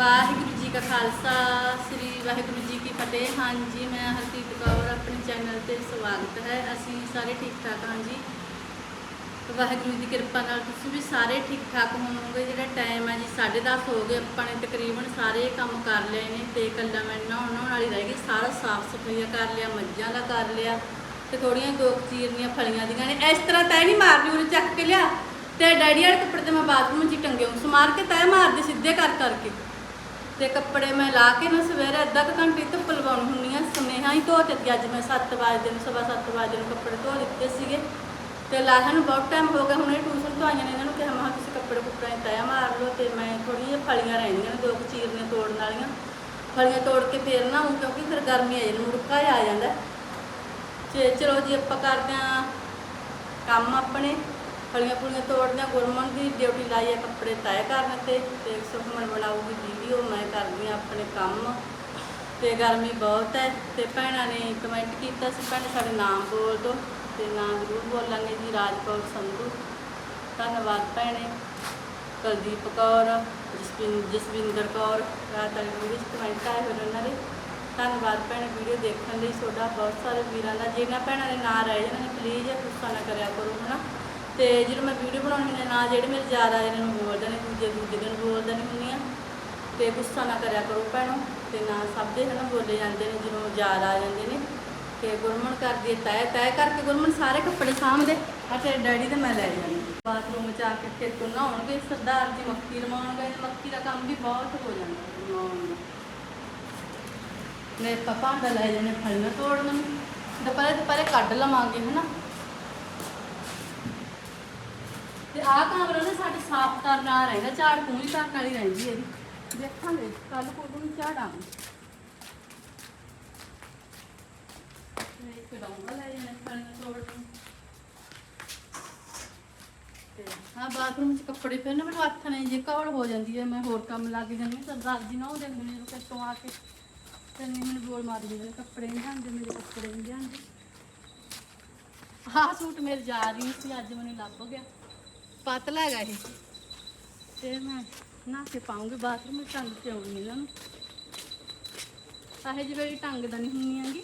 ਵਾਹਿਗੁਰੂ ਜੀ ਕਾ ਖਾਲਸਾ, ਸ੍ਰੀ ਵਾਹਿਗੁਰੂ ਜੀ ਕੀ ਫਤਿਹ। ਹਾਂਜੀ, ਮੈਂ ਹਰਦੀਪ ਕੌਰ, ਆਪਣੇ ਚੈਨਲ ਤੇ ਸਵਾਗਤ ਹੈ। ਅਸੀਂ ਸਾਰੇ ਠੀਕ ਠਾਕ ਹਾਂ ਜੀ। ਵਾਹਿਗੁਰੂ ਦੀ ਕਿਰਪਾ ਨਾਲ ਤੁਸੀਂ ਵੀ ਸਾਰੇ ਠੀਕ ਠਾਕ ਹੋਵੋਗੇ। ਜਿਹੜਾ ਟਾਈਮ ਹੈ ਜੀ 10:30 ਹੋ ਗਏ। ਆਪਾਂ ਨੇ ਤਕਰੀਬਨ ਸਾਰੇ ਕੰਮ ਕਰ ਲਏ ਨੇ ਤੇ ਇਕੱਲਾ ਮੈਂ ਨਹਾਉਣ ਨਹਾਉਣ ਵਾਲੀ ਰਹਿ ਗਈ। ਸਾਰਾ ਸਾਫ਼ ਸਫਾਈਆ ਕਰ ਲਿਆ, ਮੱਝਾਂ ਦਾ ਕਰ ਲਿਆ ਤੇ ਥੋੜੀਆਂ ਦੋ ਕੁ ਚੀਰਨੀਆਂ ਫਲੀਆਂ ਦੀਆਂ ਨੇ। ਇਸ ਤਰ੍ਹਾਂ ਤੈ ਨਹੀਂ ਮਾਰਦੀ ਉਹਨੇ ਚੱਕ ਕੇ ਲਿਆ। ਤੇ ਡੈਡੀ ਵਾਲੇ ਕੱਪੜੇ ਤੇ ਮੈਂ ਬਾਥਰੂਮ 'ਚ ਟੰਗੇ ਉਸ ਸਮਾਰ ਕੇ ਤੈ ਮਾਰਦੀ, ਸਿੱਧੇ ਕਰ ਕਰਕੇ ਤੇ ਕੱਪੜੇ ਮੈਂ ਲਾ ਕੇ ਨਾ ਸਵੇਰੇ ਅੱਧਾ ਕੁ ਘੰਟੇ ਧੁੱਪ ਲਵਾਉਣੀ ਹੁੰਨੀ ਆ ਸੁਨੇਹਾ ਹੀ ਧੋ ਦਿੱਤੀ। ਅੱਜ ਮੈਂ 7 ਵਜੇ ਨੂੰ, ਸਵਾ 7 ਵਜੇ ਨੂੰ ਕੱਪੜੇ ਧੋ ਦਿੱਤੇ ਸੀਗੇ। ਤੇ ਲਾਹਾਂ ਨੂੰ ਬਹੁਤ ਟਾਈਮ ਹੋ ਗਿਆ। ਹੁਣ ਇਹ ਟਿਊਸ਼ਨ ਤੋਂ ਆਈਆਂ ਨੇ। ਇਹਨਾਂ ਨੂੰ ਕਿਹਾ, ਮੈਂ ਕਿਹਾ, ਤੁਸੀਂ ਕੱਪੜੇ ਕੁੱਪੜੇ ਤੈਅ ਮਾਰ ਲਓ ਤੇ ਮੈਂ ਥੋੜ੍ਹੀਆਂ ਜਿਹੀਆਂ ਫਲੀਆਂ ਰਹਿੰਦੀਆਂ ਨੇ, ਦੋ ਕੁ ਚੀਰਨੀਆਂ ਤੋੜਨ ਵਾਲੀਆਂ। ਫਲੀਆਂ ਤੋੜ ਕੇ ਫੇਰ ਨਾ ਹੁਣ ਕਿਉਂਕਿ ਫਿਰ ਗਰਮੀ ਆ ਜਾਂਦੀ, ਮੁੜਕਾ ਆ ਜਾਂਦਾ। ਤੇ ਚਲੋ ਜੀ, ਆਪਾਂ ਕਰਦੇ ਹਾਂ ਕੰਮ ਆਪਣੇ। ਫਲੀਆਂ ਫੁਲੀਆਂ ਤੋੜਦੇ ਹਾਂ ਗੁਰਮਨ ਦੀ ਡਿਊਟੀ ਲਾਈ ਹੈ ਕੱਪੜੇ ਤੈਅ ਕਰਨ ਤੇ ਤੇ ਸੁਖਮਨ ਬਣਾਉਗੀ ਵੀਡੀਓ ਮੈਂ ਕਰਦੀ ਹਾਂ ਆਪਣੇ ਕੰਮ। ਤੇ ਗਰਮੀ ਬਹੁਤ ਹੈ ਤੇ ਭੈਣਾਂ ਨੇ ਕਮੈਂਟ ਕੀਤਾ ਸੀ, ਭੈਣ ਸਾਡੇ ਨਾਮ ਬੋਲ ਦਿਓ ਤੇ ਨਾਮ ਜ਼ਰੂਰ ਬੋਲਾਂਗੇ ਜੀ, ਰਾਜਕੌਰ ਸੰਧੂ। ਧੰਨਵਾਦ ਭੈਣੇ। ਕੁਲਦੀਪ ਕੌਰ, ਜਸਵਿੰ, ਜਸਵਿੰਦਰ ਕੌਰ, ਰਾਤ ਵਾਲੀ ਵੀਡੀਓ 'ਚ ਕਮੈਂਟ ਆਏ ਹੋਏ ਉਹਨਾਂ ਦੇ। ਧੰਨਵਾਦ ਭੈਣੇ ਵੀਡੀਓ ਦੇਖਣ ਲਈ। ਤੁਹਾਡਾ ਬਹੁਤ ਸਾਰੇ ਵੀਰਾਂ ਦਾ ਜਿਹਨਾਂ ਭੈਣਾਂ ਦੇ ਨਾਂ ਰਹਿ ਜਾਣ ਨੇ ਪਲੀਜ਼ ਗੁੱਸਾ ਨਾ ਕਰਿਆ ਕਰੋ, ਹਨਾ? ਤੇ ਜਦੋਂ ਮੈਂ ਵੀਡੀਓ ਬਣਾਉਣੀ ਨੇ ਨਾ ਜਿਹੜੇ ਮੇਰੇ ਯਾਦ ਆ ਜਾਂਦੇ ਨੇ ਬੋਲਦੇ ਨੇ ਦੂਜੇ ਦੂਜੇ ਦਿਨ ਬੋਲਦੇ ਨਹੀਂ ਹੁੰਦੀਆਂ। ਤੇ ਗੁੱਸਾ ਨਾ ਕਰਿਆ ਕਰੋ ਭੈਣੋ ਤੇ ਨਾ ਸਭ ਦੇ ਹਨਾ ਬੋਲੇ ਜਾਂਦੇ ਨੇ ਜਦੋਂ ਯਾਦ ਆ ਜਾਂਦੇ ਨੇ। ਤੇ ਗੁਰਮਨ ਕਰਦੀ ਤੈਅ ਤੈਅ ਕਰਕੇ ਗੁਰਮਨ ਸਾਰੇ ਕੱਪੜੇ ਸਾਂਭਦੇ। ਆ ਤੇ ਡੈਡੀ ਤੇ ਮੈਂ ਲੈ ਜਾਂਦੀ। ਬਾਥਰੂਮ ਚ ਆ ਕੇ ਫਿਰ ਤੋਂ ਨਹਾਉਣਗੇ ਸਰਦਾਰ ਜੀ ਮੱਕੀ ਰਮਾਉਣਗੇ ਮੱਕੀ ਦਾ ਕੰਮ ਵੀ ਬਹੁਤ ਹੋ ਜਾਂਦਾ। ਦਾ ਨੇ ਪਪਾ ਦਾ ਲੈ ਜਾਣੇ ਫਲੀਆਂ ਤੋੜਨ। ਨੂੰ ਦੁਪਹਿਰੇ ਦੁਪਹਿਰੇ ਕੱਢ ਲਵਾਂਗੇ ਹਨਾ ਤੇ ਆਹ ਕਮਰਾ ਨਾ ਸਾਡੇ ਸਾਫ਼ ਕਰਨ ਵਾਲਾ ਰਹਿੰਦਾ, ਝਾੜ ਪੂਰੀ ਕਰਨ ਵਾਲੀ ਰਹਿੰਦੀ ਹੈ ਇਹਦੀ ਦੇਖਾਂਗੇ ਕੱਲ ਕੋਲ ਨੂੰ ਝਾੜਾਂਗੇ ਮੈਂ ਇੱਕ ਡੋਂਗਾ ਲੈ ਜਾਣਾ ਫਲੀਆਂ ਤੋੜਨ ਹਾਂ ਬਾਥਰੂਮ 'ਚ ਕੱਪੜੇ ਫਿਰ ਨਾ ਮੈਨੂੰ ਹੱਥ ਨੇ ਜੇ ਕਵਲ ਹੋ ਜਾਂਦੀ ਹੈ, ਮੈਂ ਹੋਰ ਕੰਮ ਲੱਗ ਜਾਂਦੀ ਹਾਂ। ਸਰਦਾਰ ਨਾ ਉਹ ਦੇਖਦੇ ਕਿਤੋਂ ਆ ਕੇ। ਤੇ ਮੈਨੂੰ ਬੋਲ ਮਾਰ ਦਿੰਦੇ ਕੱਪੜੇ ਨਹੀਂ ਜਾਂਦੇ ਮੇਰੇ ਕੱਪੜੇ ਨਹੀਂ ਜਾਂਦੇ ਆਹ ਸੂਟ ਮੇਰੇ ਜਾ ਰਹੀ ਸੀ, ਅੱਜ ਮੈਨੂੰ ਲੱਭ ਗਿਆ। ਪਤਲਾ ਹੈਗਾ ਇਹ। ਤੇ ਮੈਂ ਨਾ ਕੇ ਪਾਉਂਗੀ, ਬਾਥਰੂਮ ਵਿੱਚ ਟੰਗ ਕੇ ਆਉਂਗੀ ਇਹਨਾਂ ਨੂੰ ਆਹੇ ਜਿਹੜੀ ਟੰਗ ਦਾ ਨਹੀਂ ਹੁੰਨੀ ਹੈਗੀ।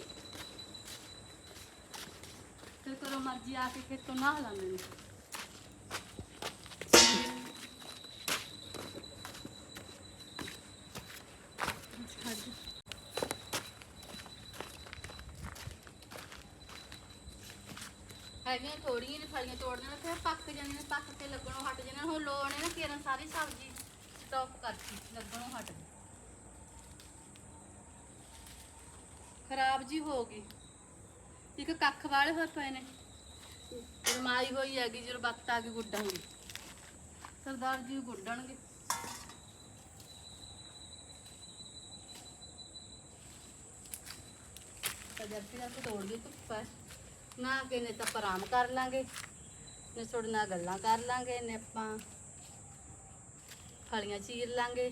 ਤੇ ਕਰੋ ਮਰਜ਼ੀ ਆ ਕੇ ਖੇਤੋਂ ਨਾ ਲਾਉਂਦੇ ਨੇ ਛੱਡ ਦੇ। ਹੈਗੀਆਂ ਨੇ ਫਲੀਆਂ ਤੋੜ ਦੇਣਾ ਫਿਰ ਪੱਕ ਜਾਂਦੀਆਂ ਨੇ ਪੱਕ ਤੇ ਲੱਗਣੋਂ ਹਟ ਜਾਣਾ ਹੁਣ ਲੋੜ ਨੇ ਨਾ ਕਿਰਨ ਸਾਰੀ ਸਬਜ਼ੀ ਸਟਾਪ ਕਰਤੀ ਲੱਗਣੋਂ ਹਟ। ਗਈ ਖਰਾਬ ਜੀ ਹੋ ਗਈ। ਇੱਕ ਕੱਖ ਵਾਲੇ ਹੋਏ ਪਏ ਨੇ। ਰਮਾਈ ਹੋਈ ਹੈਗੀ, ਜਦੋਂ ਵਕਤ ਆ ਕੇ ਗੁੱਡਾਂਗੇ ਸਰਦਾਰ ਜੀ ਗੁੱਡਣਗੇ। ਸਰਦਾਰ ਜੀ ਦਾ ਤੋੜ ਦੇ ਧੁੱਪ ਹੈ ਨਾ ਕੇ ਨੇ ਤਾਂ ਆਪਾਂ ਆਰਾਮ ਕਰ ਲਾਂਗੇ, ਨੇ ਤੁਹਾਡੇ ਨਾਲ ਗੱਲਾਂ ਕਰ ਲਾਂਗੇ ਨੇ ਆਪਾਂ। ਫਲੀਆਂ ਚੀਰ ਲਾਂਗੇ।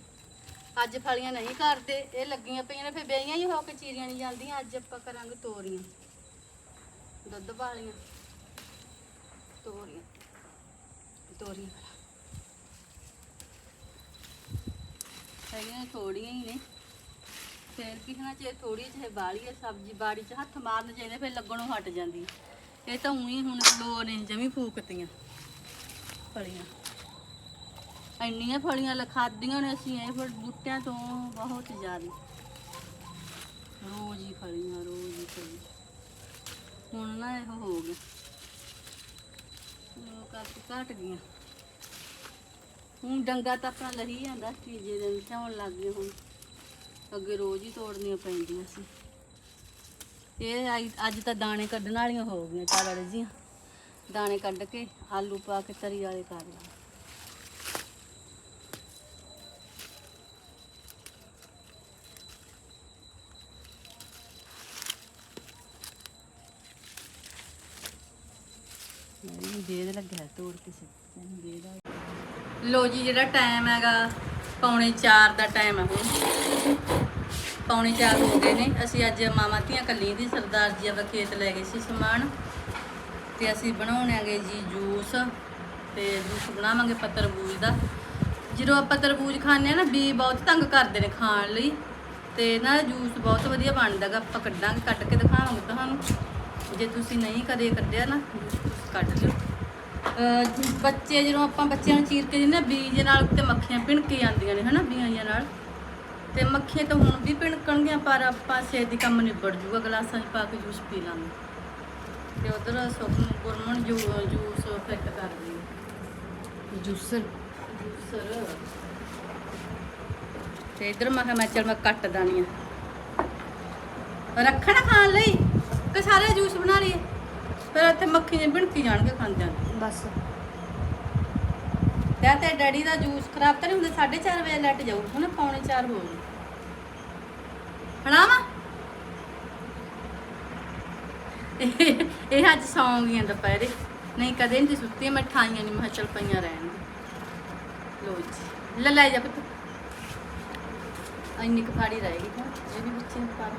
ਅੱਜ ਫਲੀਆਂ ਨਹੀਂ ਕਰਦੇ, ਇਹ ਲੱਗੀਆਂ ਪਈਆਂ ਨੇ, ਫਿਰ ਬਈਆਂ ਹੀ ਹੋ ਕੇ ਚੀਰੀਆਂ ਨਹੀਂ ਜਾਂਦੀਆਂ, ਅੱਜ ਆਪਾਂ ਕਰਾਂਗੇ ਤੋਰੀਆਂ। ਦੁੱਧ ਵਾਲੀਆਂ। ਤੋਰੀਆਂ। ਤੋਰੀਆਂ ਹੈਗੀਆਂ ਥੋੜੀਆਂ ਹੀ ਨੇ। ਫਿਰ ਕੀ ਹੋਣਾ ਚਾਹੀਦਾ ਥੋੜੀ ਜਿਹੀ ਬਾਲੀ ਹੈ, ਸਬਜ਼ੀ ਬਾੜੀ 'ਚ ਹੱਥ ਮਾਰਨ ਚਾਹੀਦੇ, ਫਿਰ ਲੱਗਣੋਂ ਹਟ ਜਾਂਦੀ ਇਹ ਤਾਂ ਉਹੀ ਹੁਣ ਲੋ ਨੇ ਜਮੀ ਫੂਕਤੀਆਂ ਫਲੀਆਂ। ਇੰਨੀਆਂ ਫਲੀਆਂ ਲਖਾਦੀਆਂ ਨੇ ਅਸੀਂ, ਇਹ ਫਿਰ ਬੂਟਿਆਂ ਤੋਂ ਬਹੁਤ ਜ਼ਿਆਦਾ। ਰੋਜ਼ ਹੀ ਫਲੀਆਂ, ਰੋਜ਼ ਹੀ ਫਲੀਆਂ। ਹੁਣ ਨਾ ਇਹ ਹੋ ਗਿਆ। ਉਹ ਕਾਫੀ ਘਟ ਗਈਆਂ। ਹੁਣ ਡੰਗਾ ਤਾਂ ਆਪਣਾ ਲਹੀ ਜਾਂਦਾ, ਤੀਜੇ ਦਿਨ ਝਾਉਣ ਲੱਗ ਗਏ ਹੁਣ। ਅੱਗੇ ਰੋਜ਼ ਹੀ ਤੋੜਨੀਆਂ ਪੈਂਦੀਆਂ ਸੀ। ਇਹ ਆਈ- ਅੱਜ ਤਾਂ ਦਾਣੇ ਕੱਢਣ ਵਾਲੀਆਂ ਹੋ ਗਈਆਂ ਚਾਰ ਜੀਆਂ ਦਾਣੇ ਕੱਢ ਕੇ ਆਲੂ ਪਾ ਕੇ ਤਰੀ ਵਾਲੇ ਕਰ ਲਾ। ਨਹੀਂ ਦੇਦ ਲੱਗਿਆ ਤੋੜ ਕੇ ਸਿੱਟਣ ਦੇਦਾ ਲੋ ਜੀ, ਜਿਹੜਾ ਟਾਈਮ ਹੈਗਾ, ਪੌਣੇ 4 ਦਾ ਟਾਈਮ ਹੈ। ਹੁਣ ਪੌਣੇ 4 ਹੋ ਗਏ ਨੇ। ਅਸੀਂ ਅੱਜ ਮਾਮਾ ਧੀਆਂ ਕੱਲੀ ਦੀ, ਸਰਦਾਰ ਜੀ ਆਵਾ ਖੇਤ ਲੈ ਗਏ ਸੀ ਸਮਾਨ। ਤੇ ਅਸੀਂ ਬਣਾਉਣਾਂਗੇ ਜੀ ਜੂਸ ਤੇ ਜੂਸ ਬਣਾਵਾਂਗੇ ਪੱਤਰਬੂਜ ਦਾ। ਜਦੋਂ ਆਪਾਂ ਤਰਬੂਜ ਖਾਂਦੇ ਆ ਨਾ, ਬੀ ਬਹੁਤ ਤੰਗ ਕਰਦੇ ਨੇ ਖਾਣ ਲਈ। ਤੇ ਨਾ ਜੂਸ ਬਹੁਤ ਵਧੀਆ ਬਣਦਾਗਾ ਆਪਾਂ ਕੱਢਾਂਗੇ, ਕੱਟ ਕੇ ਦਿਖਾਵਾਂਗੇ ਤੁਹਾਨੂੰ। ਜੇ ਤੁਸੀਂ ਨਹੀਂ ਕਦੇ ਕੱਢਿਆ ਨਾ ਕੱਢ ਲਿਓ। ਬੱਚੇ ਜਦੋਂ ਆਪਾਂ ਬੱਚਿਆਂ ਨੂੰ ਚੀਰ ਕੇ ਦਿੰਦੇ ਆ ਬੀਜ ਨਾਲ ਤੇ ਮੱਖੀਆਂ ਭਿਣ ਕੇ ਜਾਂਦੀਆਂ ਨੇ, ਹਨਾ, ਬੀਆਂ ਜਿਹੀਆਂ ਨਾਲ। ਤੇ ਮੱਖੀਆਂ ਤਾਂ ਹੁਣ ਵੀ ਭਿਣਕਣਗੀਆਂ ਪਰ ਆਪਾਂ ਛੇਤੀ ਕੰਮ ਨਿਬੜ ਜੂਗਾ ਗਲਾਸਾਂ 'ਚ ਪਾ ਕੇ ਜੂਸ ਪੀ ਲਾਂਗੇ। ਤੇ ਉਧਰ ਸੁਖਨ ਗੁਰਮਨ ਜੂ ਜੂਸ ਫਿੱਟ ਕਰਦੀ ਹੈ ਜੂਸਰ? ਜੂਸਰ। ਤੇ ਇਧਰ ਮੈਂ ਕਿਹਾ ਮੈਂ ਚੱਲ ਮੈਂ ਕੱਟ ਦਾਨੀ ਆ। ਰੱਖਣਾ ਖਾਣ ਲਈ? ਤੇ ਸਾਰੇ ਜੂਸ ਬਣਾ ਲਈਏ। ਫਿਰ ਇੱਥੇ ਮੱਖੀ ਨੇ ਭਿਣਕੀ ਜਾਣਗੇ ਖਾਂਦਿਆਂ ਨੂੰ। ਬਸ। ਤੇ ਤੇ ਡੈਡੀ ਦਾ ਜੂਸ ਖਰਾਬ ਤਾਂ ਨਹੀਂ ਹੁੰਦਾ? 4:30 ਵਜੇ ਲੈਟ ਜਾਊ। ਹੁਣ ਪੌਣੇ 4 ਹੋ ਗਏ। ਹਣਾਵਾ ਇਹ ਇਹ ਅੱਜ ਸੌਂ ਗਈਆਂ ਦੁਪਹਿਰੇ। ਨਹੀਂ, ਕਦੇ ਨਹੀਂ ਸੁੱਤੀ ਮੈਂ ਠਾਈਆਂ ਨਹੀਂ ਮੈਂ ਕਿਹਾ ਪਈਆਂ ਰਹਿਣ ਲੋ ਜੀ। ਲੈ ਲੈ ਜਾ ਪੁੱਤ। ਇੰਨੀ ਕੁ ਰਹੇਗੀ ਤਾਂ, ਇਹ ਵੀ ਬੱਚੇ ਨੂੰ ਪਾ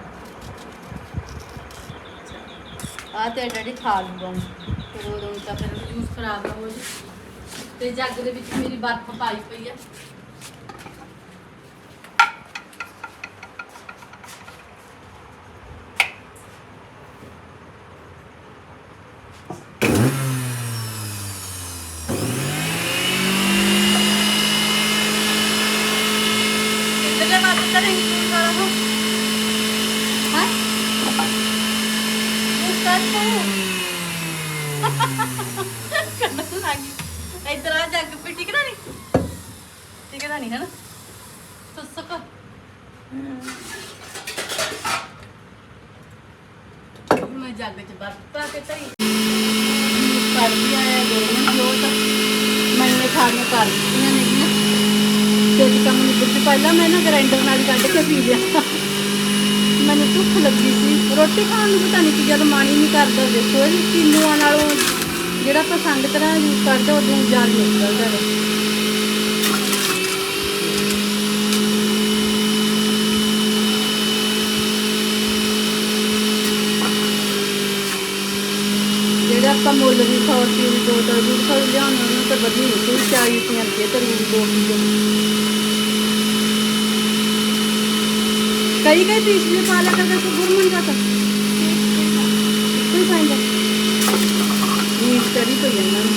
ਆ ਤੇ ਡੈਡੀ ਖਾ ਲੂਗਾ ਫਿਰ ਉਦੋਂ ਤਾਂ ਫਿਰ ਜੂਸ ਖਰਾਬ ਨਾ ਹੋ ਜੇ। ਤੇ ਜੱਗ ਦੇ ਵਿੱਚ ਮੇਰੀ ਬਰਫ਼ ਪਾਈ ਪਈ ਆ। ਕੀ ਕਰਾਂ। ਹੋ? ਹਾਂ ਉਹ ਕਰ ਕੰਨ ਲੱਗੀ ਇਧਰ ਆ ਜੱਗ ਪੇ ਟਿਕਦਾ ਨਹੀਂ? ਟਿਕਦਾ ਨਹੀਂ ਹੈ ਨਾ ਤੁਸਕ ਮੈਂ ਜੱਗ ਚ ਬਰਫ ਪਾ ਕੇ ਤਈ ਕਰ ਦਿਆ ਹੈ ਗੋਰਮੈਂਟ ਜੋ ਤਾਂ ਮੈਨੇ ਖਾਣੀਆਂ ਕਰ ਦਿੱਤੀਆਂ ਨੇਗੀਆਂ ਤੇ ਜੀ ਕੰਮ ਨਿਬੜ ਕੇ ਪਹਿਲਾਂ ਮੈਂ ਨਾ ਗ੍ਰਾਈਂਡਰ ਨਾਲ ਹੀ ਕੱਢ ਕੇ ਪੀ ਲਿਆ। ਮੈਨੂੰ ਭੁੱਖ ਲੱਗੀ ਸੀ। ਰੋਟੀ ਖਾਣ ਨੂੰ ਪਤਾ ਨਹੀਂ ਕਿ ਜਦ ਮਨ ਹੀ ਨਹੀਂ ਕਰਦਾ। ਦੇਖੋ ਇਹ ਕਿੰਨੂਆਂ ਨਾਲੋਂ ਜਿਹੜਾ ਆਪਾਂ ਸੰਗ ਤਰ੍ਹਾਂ ਯੂਜ਼ ਕਰਦੇ, ਉਦੋਂ ਜ਼ਿਆਦਾ ਨਿਕਲਦਾ ਹੈ ਜਿਹੜਾ ਆਪਾਂ ਮੁੱਲ ਦੀ ਸੌ ਰੁਪਏ ਦੀ ਦੋ ਤਰਬੂਜ ਖਾ ਲਿਆਉਂਦੇ ਉਹਨੂੰ ਤਾਂ ਵਧੀਆ ਨਹੀਂ ਕੋਈ 40 ਰੁਪਏ ਦੇ ਤਰਬੂਜ ਦੋ ਕਿਲੋ ਕਈ ਕਈ ਪੀਸ ਵੀ ਪਾ ਲਿਆ ਕਰਦੇ ਸੀ ਗੁਰਮਨ ਦਾ ਤਾਂ। ਕੋਈ ਪਾਇੰਦਾ ਨੀਂਦ ਕਰੀ ਪਈ ਇਹਨਾਂ ਨੂੰ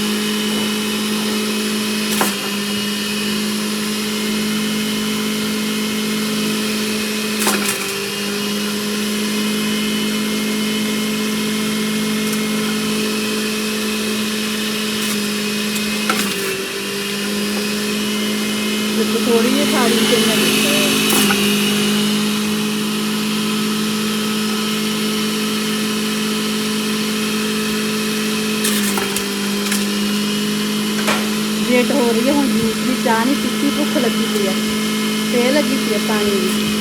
ਦੇਖੋ ਥੋੜੀ ਜਿਹੀ ਥਾਲੀ ਤੇ ਮੈਂ ਲੇਟ ਹੋ ਰਹੀ ਹੈ, ਹੁਣ ਜੂਸ ਦੀ ਚਾਹ ਨਹੀਂ ਪੀਤੀ, ਭੁੱਖ ਲੱਗੀ ਪਈ ਹੈ ਤੇ ਲੱਗੀ ਪਈ ਹੈ ਪਾਣੀ ਦੀ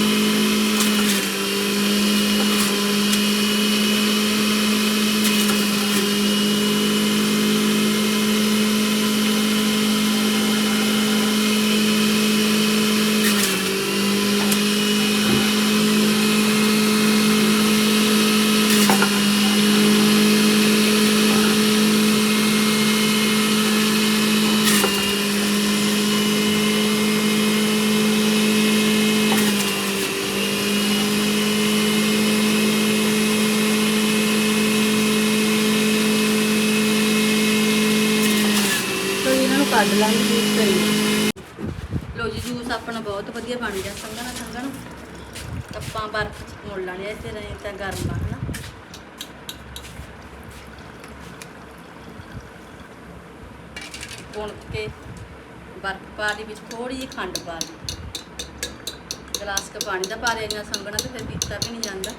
ਤੋ ਇਹਨਾਂ ਨੂੰ ਕੱਢ ਲਾਂਗੇ ਜੂਸ ਕਰੀ ਲੋ ਜੀ ਜੂਸ ਆਪਣਾ ਬਹੁਤ ਵਧੀਆ ਬਣ ਗਿਆ ਸੰਘਣਾ ਸੰਗਣਾ ਕੱਪਾਂ ਬਰਫ ਚ ਮੋੜ ਲਾਣੇ ਇੱਥੇ ਰਹੇ ਤਾਂ ਗਰਮ ਆ, ਹਨਾ। ਪੁਣ ਕੇ ਬਰਫ ਪਾ ਲਈ ਵਿੱਚ ਥੋੜੀ ਜਿਹੀ ਖੰਡ ਪਾ ਲਈ। ਗਲਾਸ ਕ ਪਾਣੀ ਦਾ ਪਾ ਲਿਆ ਜਾਂ ਸੰਗਣਾ ਤੇ ਫਿਰ ਪੀਤਾ ਵੀ ਨਹੀਂ ਜਾਂਦਾ।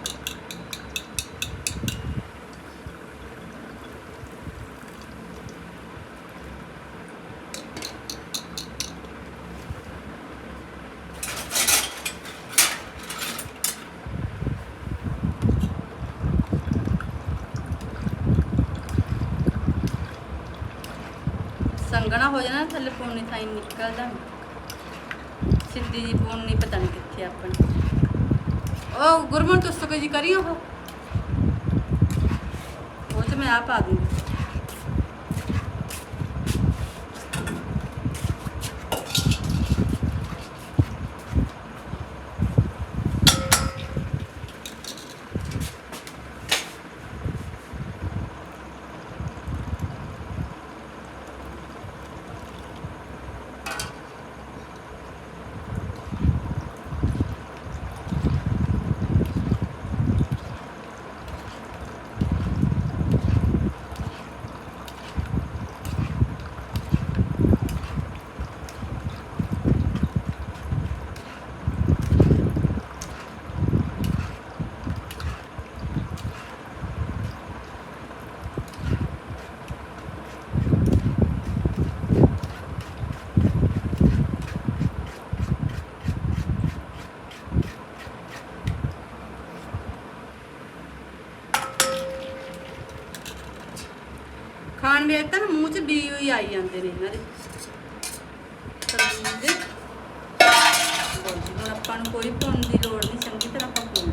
ਸੰਗਣਾ ਹੋ ਜਾਣਾ, ਥੱਲੇ ਪੂਣੀ ਥਾਈ ਨਿਕਲਦਾ। ਨੀ। ਜੀ ਪੂਣੀ ਪਤਾ ਨਹੀਂ ਕਿੱਥੇ ਆਪਣੀ। ਉਹ ਗੁਰਮਨ, ਤੁਸ ਕੋਈ ਜੀ ਕਰੀ ਉਹ? ਉਹ ਤੇ ਮੈਂ ਆ ਪਾ ਦੂੰਗੀ ਵੇਚ ਤਾਂ ਨਾ ਮੂੰਹ 'ਚ ਬੀ ਹੋਈ ਆਈ ਜਾਂਦੇ ਨੇ ਇਹਨਾਂ ਦੇ। ਤਰਬੂਜ ਦੇ ਹੁਣ ਆਪਾਂ ਨੂੰ ਕੋਈ ਭੁੰਨ ਦੀ ਲੋੜ ਨਹੀਂ ਚੰਗੀ ਤਰ੍ਹਾਂ ਆਪਾਂ ਭੁੰਨ।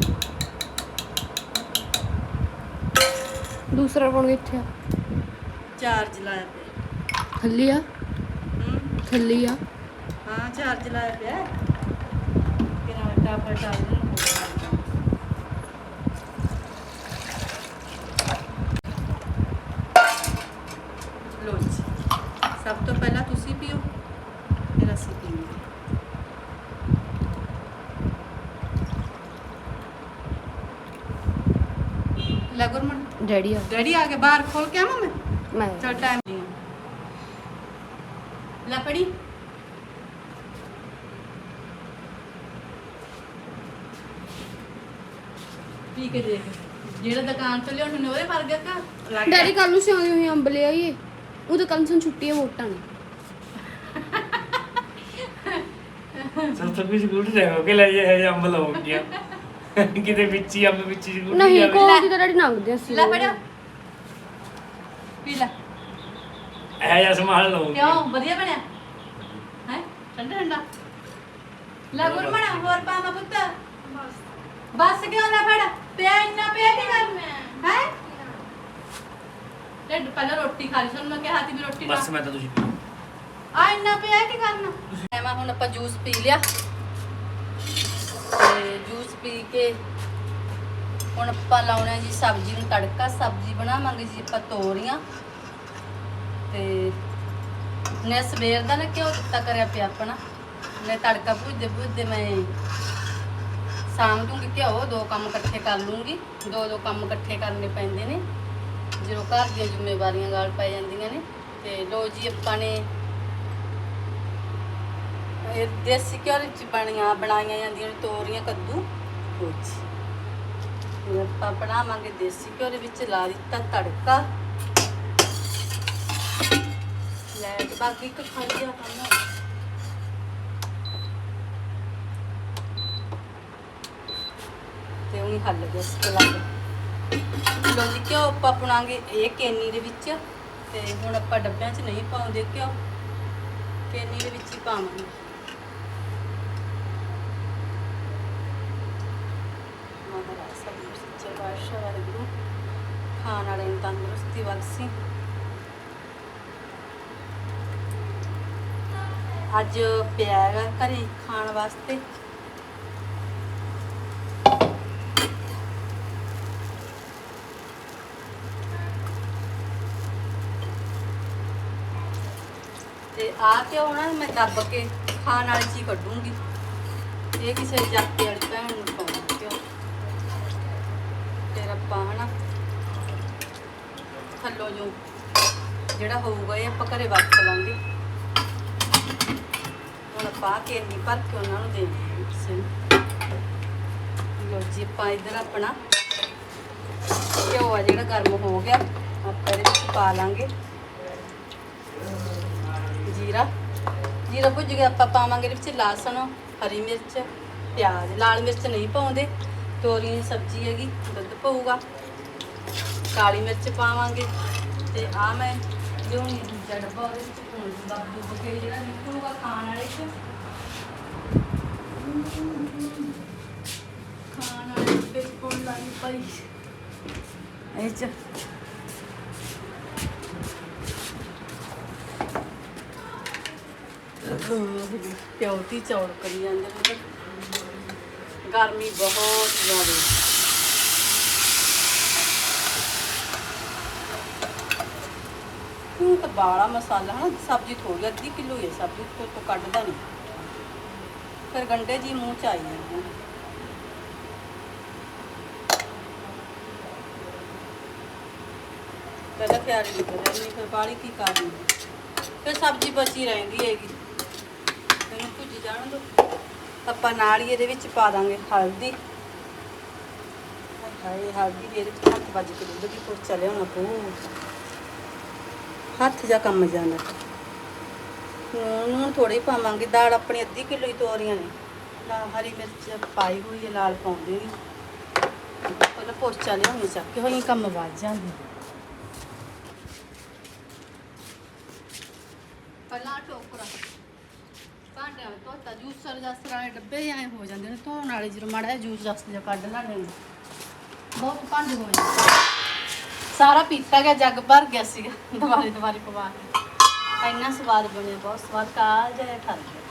ਦੂਸਰਾ ਫੋਨ ਕਿੱਥੇ ਆ? ਚਾਰਜ ਲਾਇਆ ਪਿਆ। ਥੱਲੇ ਆ? ਹੂੰ। ਥੱਲੇ ਆ? ਹਾਂ ਚਾਰਜ ਲਾਇਆ ਪਿਆ। ਕਿਰਾ ਟਾਪਾ ਚਾਰਜ ਨੂੰ ਲੋ ਜੀ ਸਭ ਤੋਂ ਪਹਿਲਾਂ ਤੁਸੀਂ ਪੀਓ ਫਿਰ ਅਸੀਂ ਪੀਵਾਂਗੇ ਲੈ ਗੁਰਮਨ ਡੈਡੀ ਆ। ਡੈਡੀ ਆ ਕੇ ਬਾਹਰ ਖੋਲ ਕੇ ਆਵਾਂ ਮੈਂ? ਮੈਂ। ਚਲ ਟਾਈਮ ਨਹੀਂ ਲੈ ਪੜੀ। ਪੀ ਕੇ ਦੇਖ ਜਿਹੜਾ ਦੁਕਾਨ ਤੋਂ ਲਿਆਉਣ ਨੇ ਉਹਦੇ ਵਰਗਾ ਕਾ ਲੱਗ ਡੈਡੀ ਕੱਲ ਨੂੰ ਸਿਆਉਂਦੇ ਹੋਏ ਅੰਬ ਲੈ ਆਈਏ। ਉਹ ਤਾਂ ਕੱਲ ਨੂੰ ਛੁੱਟੀਆਂ ਵੋਟਾਂ ਨੇ। ਸਭ ਤੋਂ ਕੁਝ ਗੁੱਡ ਜਾਓ ਕਿ ਲੈ ਜੇ ਹੈ ਅੰਬ ਲਾਉਣ ਗਿਆ ਕਿਤੇ ਵਿੱਚ ਹੀ ਅੰਬ ਵਿੱਚ ਹੀ ਗੁੱਡ ਨਹੀਂ ਜਾਵੇ। ਕੋਲ ਦੀ ਤਾਂ ਡੈਡੀ ਨੰਗਦੇ ਅਸੀਂ ਲੈ ਫੜਿਆ ਪੀ ਲੈ। ਹੈ ਜਾਂ ਸਮਾਨ ਲਾਉਣ ਕਿਉਂ? ਵਧੀਆ ਬਣਿਆ। ਹੈ? ਠੰਡਾ ਠੰਡਾ। ਲੈ ਗੁਰਮਣਾ ਹੋਰ ਪਾਵਾਂ ਪੁੱਤ। ਬਸ। ਕਿਉਂ ਨਾ ਫੜ? ਪਿਆ ਇੰਨਾ ਪਿਆ ਕੀ ਕਰ ਹੈ? ਲੈ ਪਹਿਲਾਂ ਰੋਟੀ ਖਾ ਲਈ ਸਾਨੂੰ ਮੈਂ ਕਿਹਾ ਸੀ ਵੀ ਰੋਟੀ ਬਸ ਮੈਂ ਤਾਂ ਤੁਸੀਂ ਆ ਇੰਨਾ ਪਿਆ ਕੀ ਕਰਨਾ ਐਵੇਂ ਹੁਣ ਆਪਾਂ ਜੂਸ ਪੀ ਲਿਆ। ਤੇ ਪੀ ਕੇ ਹੁਣ ਆਪਾਂ ਲਾਉਣਾ ਜੀ ਸਬਜ਼ੀ ਨੂੰ ਤੜਕਾ, ਸਬਜ਼ੀ ਬਣਾਵਾਂਗੇ ਜੀ ਆਪਾਂ ਤੋਰੀਆਂ। ਤੇ ਨੇ ਸਵੇਰ ਦਾ ਨਾ ਕਿਉਂ ਦਿੱਤਾ ਕਰਿਆ ਪਿਆ ਆਪਣਾ। ਮੈਂ ਤੜਕਾ ਭੁੱਜਦੇ ਭੁੱਜਦੇ ਮੈਂ ਸਾਂਭ ਦੂੰਗੀ ਘਿਓ, ਦੋ ਕੰਮ ਇਕੱਠੇ ਕਰ ਲੂੰਗੀ। ਦੋ ਦੋ ਕੰਮ ਇਕੱਠੇ ਕਰਨੇ ਪੈਂਦੇ ਨੇ। ਜਦੋਂ ਘਰ ਦੀਆਂ ਜ਼ਿੰਮੇਵਾਰੀਆਂ ਗਾਲ ਪੈ ਜਾਂਦੀਆਂ ਨੇ। ਤੇ ਲੋ ਜੀ ਆਪਾਂ ਨੇ ਇਹ ਦੇਸੀ ਘਿਓ ਵਿੱਚ ਬਣੀਆਂ, ਬਣਾਈਆਂ ਜਾਂਦੀਆਂ ਨੇ ਤੋਰੀਆਂ, ਕੱਦੂ। ਕੁਛ ਇਹ ਆਪਾਂ ਬਣਾਵਾਂਗੇ ਦੇਸੀ ਘਿਓ ਦੇ ਵਿੱਚ ਲਾ ਦਿੱਤਾ ਤੜਕਾ। ਲੈ ਤੇ ਬਾਕੀ ਇੱਕ ਖਾਲੀ ਆ ਕੰਮ ਤੇ ਉਹੀ ਹੱਲ ਗਿਆ ਇਸ ਲੋ ਜੀ, ਘਿਓ ਆਪਾਂ ਪੁਣਾਂਗੇ ਇਹ ਕੇਨੀ ਦੇ ਵਿੱਚ। ਤੇ ਹੁਣ ਆਪਾਂ ਡੱਬਿਆਂ 'ਚ ਨਹੀਂ ਪਾਉਂਦੇ ਘਿਓ। ਕੇਨੀ ਦੇ ਵਿੱਚ ਹੀ ਪਾਵਾਂਗੇ ਮਹਾਰਾਜ ਸਭ ਨੂੰ ਸੱਚੇ ਵਾਹਿਗੁਰੂ ਖਾਣ ਵਾਲੇ ਨੂੰ ਤੰਦਰੁਸਤੀ ਬਖਸ਼ੀ। ਅੱਜ ਪਿਆ ਹੈਗਾ ਘਰੇ ਖਾਣ ਵਾਸਤੇ। ਤੇ ਆ ਕੇ ਉਹਨਾਂ ਮੈਂ ਦੱਬ ਕੇ ਖਾਣ ਵਾਲੀ ਚੀ ਕੱਢੂੰਗੀ। ਇਹ ਕਿਸੇ ਜਾਤੀ ਵਾਲੀ ਭੈਣ ਨੂੰ। ਆਪਾਂ ਹਨਾ। ਥੱਲੋਂ ਜੋ ਜਿਹੜਾ ਹੋਊਗਾ ਇਹ ਆਪਾਂ ਘਰੇ ਵਰਤ ਲਾਂਗੇ ਹੁਣ ਪਾ ਕੇ ਨਹੀਂ ਭਰ ਕੇ ਉਹਨਾਂ ਨੂੰ ਦੇ ਦਿੰਦੇ ਲੋ ਜੀ ਆਪਾਂ ਇਧਰ ਆਪਣਾ ਘਿਓ ਆ ਜਿਹੜਾ ਗਰਮ ਹੋ ਗਿਆ ਆਪਾਂ ਇਹਦੇ ਵਿੱਚ ਪਾ ਲਾਂਗੇ। ਜੀਰਾ। ਜੀਰਾ ਭੁੱਜ ਗਿਆ ਆਪਾਂ ਪਾਵਾਂਗੇ ਇਹਦੇ ਵਿੱਚ ਲਸਣ ਹਰੀ ਮਿਰਚ ਪਿਆਜ਼। ਲਾਲ ਮਿਰਚ ਨਹੀਂ ਪਾਉਂਦੇ। ਤੋਰੀ ਦੀ ਸਬਜ਼ੀ ਹੈਗੀ ਦੁੱਧ ਪਊਗਾ। ਕਾਲੀ ਮਿਰਚ ਪਾਵਾਂਗੇ ਤੇ ਆ ਮੈਂ ਲਿਆਉਣੀ ਦੂਜਾ ਡੱਬਾ ਉਹਦੇ ਵਿੱਚ ਦੂੰਗਾ ਡੁੱਬ ਕੇ ਜਿਹੜਾ ਨਿਕਲੂਗਾ ਖਾਣ ਵਾਲੇ ਚ। ਖਾਣ ਵਾਲੇ ਵਿੱਚ ਪਾਉਣ ਲੱਗੀ ਪਈ ਇਹ ਚ। ਪਿਉਤੀ ਚੌੜ ਕਰੀ ਜਾਂਦੇ ਨੇ। ਗਰਮੀ ਬਹੁਤ ਜ਼ਿਆਦਾ। ਤਾਂ ਬਾਲਾ ਮਸਾਲਾ, ਹਨਾ, ਸਬਜ਼ੀ ਥੋੜੀ ਅੱਧੀ ਕਿਲੋ ਹੈ ਸਬਜ਼ੀ ਤੋਂ ਤੋਂ ਕੱਢਦਾ ਨਹੀਂ। ਫਿਰ ਗੰਡੇ ਜੀ ਮੂੰਹ ਚ ਆਈ ਜਾਂਦੇ ਪਹਿਲਾਂ ਖਿਆਲ ਨਹੀਂ ਕਰਿਆ ਫਿਰ ਬਾਲੀ ਕੀ ਕਰਨੀ। ਫਿਰ ਸਬਜ਼ੀ ਬਚੀ ਰਹਿੰਦੀ ਹੈਗੀ। ਇਹਨੂੰ ਭੁੱਜ ਜਾਣ ਦੋ। ਆਪਾਂ ਨਾਲ ਹੀ ਇਹਦੇ ਵਿੱਚ ਪਾ ਦਾਂਗੇ ਹਲਦੀ। ਹਾਏ, ਹਲਦੀ ਵੀ ਇਹਦੇ ਵਿੱਚ ਹੱਥ ਵੱਜ ਕੇ ਦੁੱਧ ਦੀ ਪੁਰ ਚਲੇ ਹੋਣਾ ਪਊ। ਹੱਥ ਜਾ ਕੰਮ ਜਾਣਾ ਨੂੰ ਥੋੜੀ ਪਾਵਾਂਗੇ। ਦਾਲ ਆਪਣੀ ਅੱਧੀ ਕਿਲੋ ਹੀ ਤੋਰੀਆਂ ਨੇ। ਨਾਲ ਹਰੀ ਮਿਰਚ ਪਾਈ ਹੋਈ ਹੈ, ਲਾਲ ਪਾਉਂਦੇ ਨਹੀਂ ਪਹਿਲਾਂ ਪੋਚਾ ਲਿਆਉਣੀ ਚੱਕ ਕੇ ਹੋਈ ਕੰਮ ਵੱਜ ਜਾਂਦੇ ਪਹਿਲਾਂ ਤਾਂ ਜੂਸਰ ਜਸਰ ਵਾਲੇ ਡੱਬੇ ਐ ਹੋ ਜਾਂਦੇ ਨੇ, ਧੋਣ ਵਾਲੇ ਜਦੋਂ ਮਾੜਾ ਜਿਹਾ ਜੂਸ ਜਸ ਜਿਹਾ ਕੱਢ ਲੈਣੇ ਨੇ। ਬਹੁਤ ਭੰਡ ਹੋ ਜਾਂਦੇ ਸਾਰਾ ਪੀਤਾ ਗਿਆ, ਜੱਗ ਭਰ ਗਿਆ ਸੀਗਾ, ਦੁਬਾਰੇ ਦੁਬਾਰੇ ਪਵਾ ਕੇ। ਇੰਨਾ ਸਵਾਦ ਬਣਿਆ, ਬਹੁਤ ਸਵਾਦ, ਕਾਲ ਜਿਹਾ ਠਰ ਗਿਆ।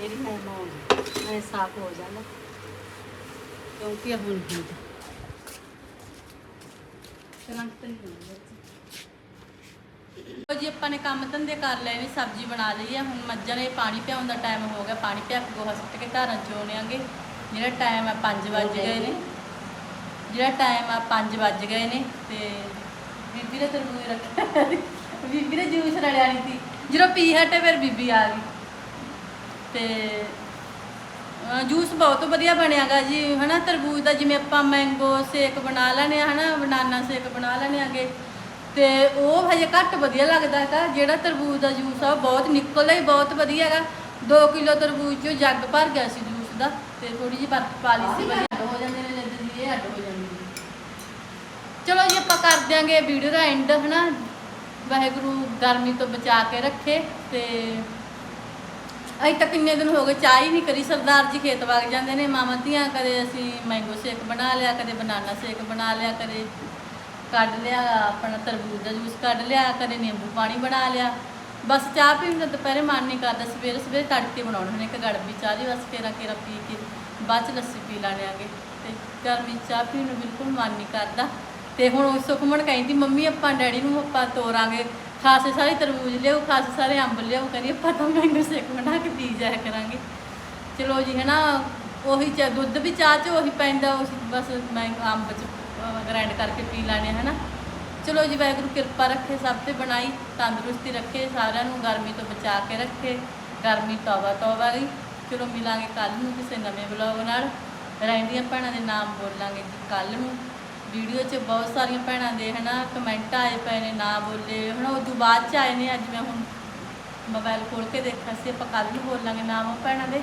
ਇਹ ਮੈਂ ਮਾਉਂਗੀ ਐ ਸਾਫ਼ ਹੋ ਜਾਂਦਾ। ਕਿਉਂਕਿ ਹੁਣ ਹੁੰਦਾ ਲੋ ਜੀ, ਆਪਾਂ ਨੇ ਕੰਮ ਧੰਦੇ ਕਰ ਲਏ ਨੇ ਸਬਜ਼ੀ ਬਣਾ ਲਈ ਆ। ਹੁਣ ਮੱਝਾਂ ਨੇ ਪਾਣੀ ਪਿਆਉਣ ਦਾ ਟਾਈਮ ਹੋ ਗਿਆ। ਪਾਣੀ ਪਿਆ ਕੇ ਗੋਹਾ ਸੁੱਟ ਕੇ ਧਾਰਾਂ ਚੋਣਿਆਂਗੇ ਜਿਹੜਾ ਟਾਈਮ ਆ 5 ਵੱਜ ਗਏ ਨੇ। ਜਿਹੜਾ ਟਾਈਮ ਆ 5 ਵੱਜ ਗਏ ਨੇ। ਤੇ ਬੀਬੀ ਨੇ ਤਰਬੂਜ ਰੱਖਿਆ ਬੀਬੀ ਨੇ ਜੂਸ ਰਲਿਆ ਨਹੀਂ ਸੀ। ਜਦੋਂ ਪੀ ਹਟੇ, ਫਿਰ ਬੀਬੀ ਆ ਗਈ। ਤੇ ਜੂਸ ਬਹੁਤ ਵਧੀਆ ਬਣਿਆਗਾ ਜੀ, ਹਨਾ? ਤਰਬੂਜ ਦਾ ਜਿਵੇਂ ਆਪਾਂ ਮੈਂਗੋ ਸ਼ੇਕ ਬਣਾ ਲੈਣੇ ਆ, ਹਨਾ? ਬਨਾਨਾ ਸ਼ੇਕ ਬਣਾ ਲੈਣੇ ਆਗੇ। ਤੇ ਉਹ ਹਜੇ ਘੱਟ ਵਧੀਆ ਲੱਗਦਾ ਹੈਗਾ, ਜਿਹੜਾ ਤਰਬੂਜ ਦਾ ਜੂਸ ਆ, ਉਹ ਬਹੁਤ ਨਿਕਲਦਾ ਹੀ ਬਹੁਤ ਵਧੀਆ ਹੈਗਾ। 2 ਕਿਲੋ ਤਰਬੂਜ ਚੋਂ ਜੱਗ ਭਰ ਗਿਆ ਸੀ ਜੂਸ ਦਾ, ਤੇ ਥੋੜੀ ਜਿਹੀ ਬਰਫ਼ ਪਾ ਲਈ ਸੀ, ਵਧੀਆ। ਹੋ ਜਾਂਦੇ ਨੇ ਜਿੱਦ ਇਹ ਅੱਡ ਹੋ ਜਾਂਦੀ ਚਲੋ ਜੀ, ਆਪਾਂ ਕਰ ਦਿਆਂਗੇ, ਵੀਡੀਓ ਦਾ ਐਂਡ ਹਨਾ? ਵਾਹਿਗੁਰੂ ਗਰਮੀ ਤੋਂ ਬਚਾ ਕੇ ਰੱਖੇ, ਤੇ ਅਜੇ ਤਾਂ ਕਿੰਨੇ ਦਿਨ ਹੋ ਗਏ ਚਾਹ ਹੀ ਨਹੀਂ ਕਰੀ, ਸਰਦਾਰ ਜੀ ਖੇਤ ਵਗ ਜਾਂਦੇ ਨੇ ਮਾਮਾ ਧੀਆਂ ਕਦੇ ਅਸੀਂ ਮੈਂਗੋ ਸ਼ੇਕ ਬਣਾ ਲਿਆ, ਕਦੇ ਬਨਾਨਾ ਸ਼ੇਕ ਬਣਾ ਲਿਆ, ਕਦੇ ਕੱਢ ਲਿਆ, ਆਪਣਾ ਤਰਬੂਜ ਦਾ ਜੂਸ ਕੱਢ ਲਿਆ, ਕਦੇ ਨਿੰਬੂ ਪਾਣੀ ਬਣਾ ਲਿਆ। ਬਸ ਚਾਹ ਪੀਣ ਦਾ ਦੁਪਹਿਰੇ ਮਨ ਨਹੀਂ ਕਰਦਾ, ਸਵੇਰੇ ਸਵੇਰੇ ਤੜਕੇ ਬਣਾਉਣੇ ਹੁੰਦੇ ਇੱਕ ਗੜਬੀ ਚਾਹ ਦੀ, ਬਸ ਫੇਰਾ ਕੇਰਾ ਪੀ ਕੇ ਬਾਅਦ ਚ ਲੱਸੀ ਪੀ ਲੈਣੇ ਆਗੇ। ਤੇ ਗਰਮੀ ਚਾਹ ਪੀਣ ਨੂੰ ਬਿਲਕੁਲ ਮਨ ਨਹੀਂ ਕਰਦਾ। ਤੇ ਹੁਣ ਉਹ ਸੁਖਮਣ ਕਹਿੰਦੀ, ਮੰਮੀ, ਆਪਾਂ ਡੈਡੀ ਨੂੰ ਆਪਾਂ ਤੋਰਾਂਗੇ। ਖਾਸੇ ਸਾਰੇ ਤਰਬੂਜ ਲਿਓ ਖਾਸੇ ਸਾਰੇ ਅੰਬ ਲਿਓ ਕਹਿੰਦੀ ਪਤਾ ਤਾਂ ਮੈਂਗੋ ਸ਼ੇਕ ਬਣਾ ਕੇ ਪੀ ਜਾਇਆ ਕਰਾਂਗੇ। ਚਲੋ ਜੀ, ਹਨਾ, ਉਹੀ ਚ, ਦੁੱਧ ਵੀ ਚਾਹ ਚ ਉਹੀ ਪੈਂਦਾ ਉਸ ਬਸ ਮੈਂ ਅੰਬ ਚ ਗ੍ਰਾਈਂਡ ਕਰਕੇ ਪੀ ਲੈਣੇ ਹਨਾ। ਚਲੋ ਜੀ, ਵਾਹਿਗੁਰੂ ਕਿਰਪਾ ਰੱਖੇ, ਸਭ ਤੇ ਬਣਾਈ, ਤੰਦਰੁਸਤੀ ਰੱਖੇ, ਸਾਰਿਆਂ ਨੂੰ ਗਰਮੀ ਤੋਂ ਬਚਾ ਕੇ ਰੱਖੇ, ਗਰਮੀ ਤੌਬਾ ਤੌਬਾ ਗਈ ਚਲੋ, ਮਿਲਾਂਗੇ ਕੱਲ ਨੂੰ ਕਿਸੇ ਨਵੇਂ ਬਲੌਗ ਨਾਲ। ਰਹਿੰਦੀਆਂ ਭੈਣਾਂ ਦੇ ਨਾਮ ਬੋਲਾਂਗੇ ਜੀ ਕੱਲ ਨੂੰ। ਵੀਡੀਓ 'ਚ ਬਹੁਤ ਸਾਰੀਆਂ ਭੈਣਾਂ ਦੇ ਹਨਾ ਕਮੈਂਟ ਆਏ ਪਏ ਨੇ, ਨਾ ਬੋਲੇ। ਹੁਣ ਉਦੋਂ ਬਾਅਦ 'ਚ ਆਏ ਨੇ, ਅੱਜ ਮੈਂ ਹੁਣ ਮੋਬਾਈਲ ਖੋਲ ਕੇ ਦੇਖਿਆ ਸੀ, ਆਪਾਂ ਕੱਲ ਨੂੰ ਬੋਲਾਂਗੇ ਨਾਮ ਉਹ ਭੈਣਾਂ ਦੇ।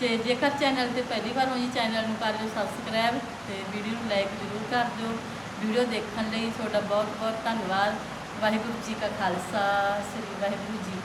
ਤੇ ਜੇਕਰ ਚੈਨਲ ਤੇ ਪਹਿਲੀ ਵਾਰ ਹੋ ਜੀ ਚੈਨਲ ਨੂੰ ਕਰ ਲਿਓ ਸਬਸਕ੍ਰਾਈਬ ਤੇ ਵੀਡੀਓ ਨੂੰ ਲਾਈਕ ਜ਼ਰੂਰ ਕਰ ਦਿਓ। ਵੀਡੀਓ ਦੇਖਣ ਲਈ ਤੁਹਾਡਾ ਬਹੁਤ ਬਹੁਤ ਧੰਨਵਾਦ। ਵਾਹਿਗੁਰੂ ਜੀ ਕਾ ਖਾਲਸਾ, ਸ੍ਰੀ ਵਾਹਿਗੁਰੂ ਜੀ